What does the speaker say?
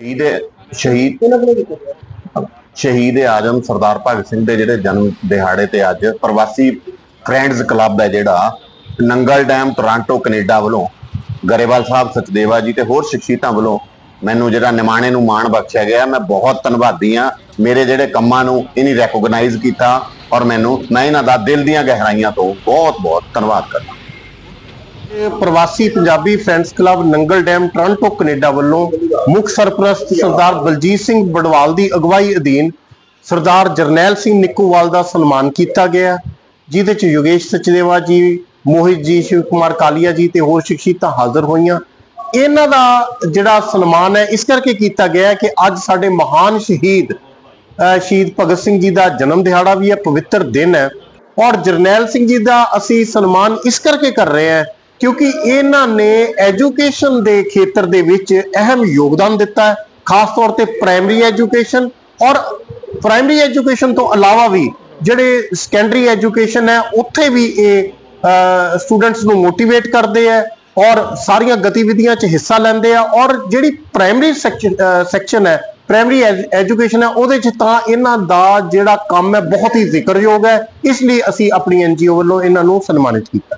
ਸ਼ਹੀਦ ਸ਼ਹੀਦ ਸ਼ਹੀਦ ਆਜਮ ਸਰਦਾਰ ਭਗਤ ਸਿੰਘ ਦੇ ਜਿਹੜੇ ਜਨਮ ਦਿਹਾੜੇ ਤੇ ਅੱਜ ਪ੍ਰਵਾਸੀ ਫਰੈਂਡਸ ਕਲੱਬ ਹੈ ਜਿਹੜਾ ਨੰਗਲ ਡੈਮ ਟੋਰਾਂਟੋ ਕੈਨੇਡਾ ਵੱਲੋਂ ਗਰੇਵਾਲ ਸਾਹਿਬ ਸਚਦੇਵਾ ਜੀ ਤੇ ਹੋਰ ਸ਼ਖਸੀਅਤਾਂ ਵੱਲੋਂ ਮੈਨੂੰ ਜਿਹੜਾ ਨਿਮਾਣੇ ਨੂੰ ਮਾਣ ਬਖਸ਼ਿਆ ਗਿਆ, ਮੈਂ ਬਹੁਤ ਧੰਨਵਾਦੀ ਆ ਮੇਰੇ ਜਿਹੜੇ ਕੰਮਾਂ ਨੂੰ ਇਹਨੇ ਰੈਕੋਗਨਾਈਜ਼ ਕੀਤਾ ਔਰ ਮੈਨੂੰ ਮੈਂ ਇਹਨਾਂ ਦਾ ਦਿਲ ਦੀਆਂ ਗਹਿਰਾਈਆਂ ਤੋਂ ਬਹੁਤ ਬਹੁਤ ਧੰਨਵਾਦ ਕਰਦਾ ਪ੍ਰਵਾਸੀ Punjabi friends club Nangal dam Toronto, Canada ਵੱਲੋਂ ਮੁੱਖ ਸਰਪ੍ਰਸਤ ਸਰਦਾਰ ਬਲਜੀਤ ਸਿੰਘ ਬੜਵਾਲ ਦੀ ਅਗਵਾਈ ਅਧੀਨ ਸਰਦਾਰ ਜਰਨੈਲ ਸਿੰਘ ਨਿੱਕੂਵਾਲ ਦਾ ਸਨਮਾਨ ਕੀਤਾ ਗਿਆ। ਜਿਹਦੇ ਚ ਯੋਗੇਸ਼ ਸਚਦੇਵਾ ਜੀ, ਮੋਹਿਤ ਜੀ, ਸ਼ਿਵ ਕੁਮਾਰ ਕਾਲੀਆ ਜੀ ਤੇ ਹੋਰ ਸ਼ਖਸੀਅਤਾਂ ਹਾਜ਼ਰ ਹੋਈਆਂ। ਇਹਨਾਂ ਦਾ ਜਿਹੜਾ ਸਨਮਾਨ ਹੈ, ਇਸ ਕਰਕੇ ਕੀਤਾ ਗਿਆ ਹੈ ਕਿ ਅੱਜ ਸਾਡੇ ਮਹਾਨ ਸ਼ਹੀਦ ਸ਼ਹੀਦ ਭਗਤ ਸਿੰਘ ਜੀ ਦਾ ਜਨਮ ਦਿਹਾੜਾ ਵੀ ਹੈ, ਪਵਿੱਤਰ ਦਿਨ ਹੈ। ਔਰ ਜਰਨੈਲ ਸਿੰਘ ਜੀ ਦਾ ਅਸੀਂ ਸਨਮਾਨ ਇਸ ਕਰਕੇ ਕਰ ਰਹੇ ਹਾਂ ਕਿਉਂਕਿ ਇਹਨਾਂ ਨੇ ਐਜੂਕੇਸ਼ਨ ਦੇ ਖੇਤਰ ਦੇ ਵਿੱਚ ਅਹਿਮ ਯੋਗਦਾਨ ਦਿੱਤਾ ਹੈ, ਖਾਸ ਤੌਰ ਤੇ ਪ੍ਰਾਇਮਰੀ ਐਜੂਕੇਸ਼ਨ ਔਰ ਪ੍ਰਾਇਮਰੀ ਐਜੂਕੇਸ਼ਨ ਤੋਂ ਇਲਾਵਾ ਵੀ ਜਿਹੜੇ ਸੈਕੰਡਰੀ ਐਜੂਕੇਸ਼ਨ ਹੈ, ਉੱਥੇ ਵੀ ਇਹ ਸਟੂਡੈਂਟਸ ਨੂੰ ਮੋਟੀਵੇਟ ਕਰਦੇ ਆ ਔਰ ਸਾਰੀਆਂ ਗਤੀਵਿਧੀਆਂ 'ਚ ਹਿੱਸਾ ਲੈਂਦੇ ਆ ਔਰ ਜਿਹੜੀ ਪ੍ਰਾਇਮਰੀ ਸੈਕਸ਼ਨ ਹੈ, ਪ੍ਰਾਇਮਰੀ ਐਜੂਕੇਸ਼ਨ ਹੈ, ਉਹਦੇ 'ਚ ਤਾਂ ਇਹਨਾਂ ਦਾ ਜਿਹੜਾ ਕੰਮ ਹੈ ਬਹੁਤ ਹੀ ਜ਼ਿਕਰਯੋਗ ਹੈ, ਇਸ ਲਈ ਅਸੀਂ ਆਪਣੀ ਐਨਜੀਓ ਵੱਲੋਂ ਇਹਨਾਂ ਨੂੰ ਸਨਮਾਨਿਤ ਕੀਤਾ।